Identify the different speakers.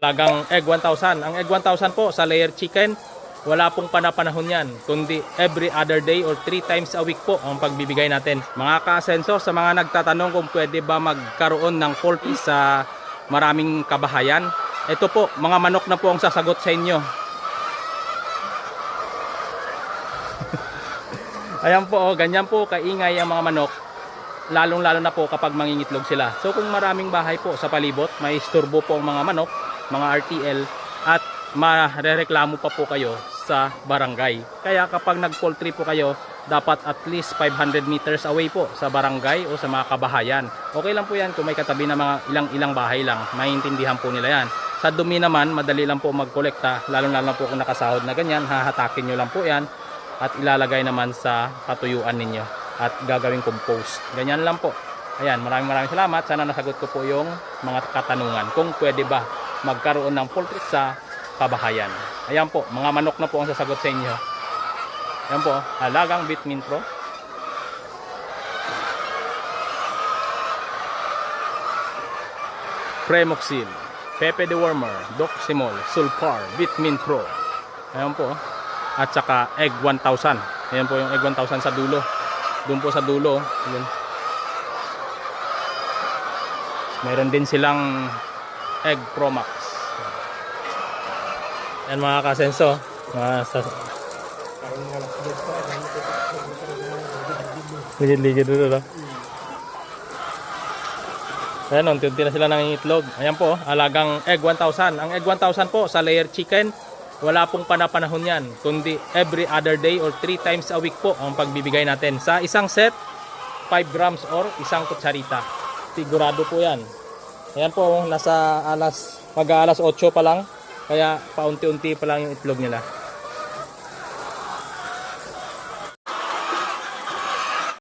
Speaker 1: Talagang egg 1,000. Ang egg 1,000 po sa layer chicken, wala pong panapanahon yan. Kundi every other day or 3 times a week po ang pagbibigay natin. Mga ka-asenso, sa mga nagtatanong kung pwede ba magkaroon ng poultry sa maraming kabahayan, ito po, mga manok na po ang sasagot sa inyo. Ayan po, oh, ganyan po kaingay ang mga manok. Lalong lalo na po kapag mangingitlog sila. So kung maraming bahay po sa palibot, may isturbo po ang mga manok, mga RTL, at marereklamo pa po kayo sa barangay. Kaya kapag nag-poultry po kayo, dapat at least 500 meters away po sa barangay o sa mga kabahayan. Okay lang po yan kung may katabi na mga ilang-ilang bahay lang. Maintindihan po nila yan. Sa dumi naman, madali lang po magkolekta. Lalo-lalo po kung nakasahod na ganyan, hahatakin nyo lang po yan at ilalagay naman sa patuyuan ninyo at gagawing compost. Ganyan lang po. Ayan, maraming maraming salamat. Sana nasagot ko po yung mga katanungan kung pwede ba magkaroon ng poultry sa kabahayan. Ayan po, mga manok na po ang sasagot sa inyo. Ayan po, halagang Bitmin Pro. Premoxil, Pepe de Wormer, Doximol, Sulfar, Bitmin Pro. Ayan po. At saka Egg 1000. Ayan po yung Egg 1000 sa dulo. Doon po sa dulo. Ayan. Meron din silang Egg Pro Max. Ayan mga kasenso. Mga sa... Ligid-ligid dito no? Ayan, unti-unti na sila nang itlog. Ayan po, alagang egg 1,000. Ang egg 1,000 po sa layer chicken, wala pong panapanahon yan. Kundi every other day or 3 times a week po ang pagbibigay natin. Sa isang set, 5 grams or isang kutsarita. Sigurado po yan. Ayan po, nasa alas, mag-aalas 8 pa lang. Kaya paunti-unti pa lang yung itlog nila.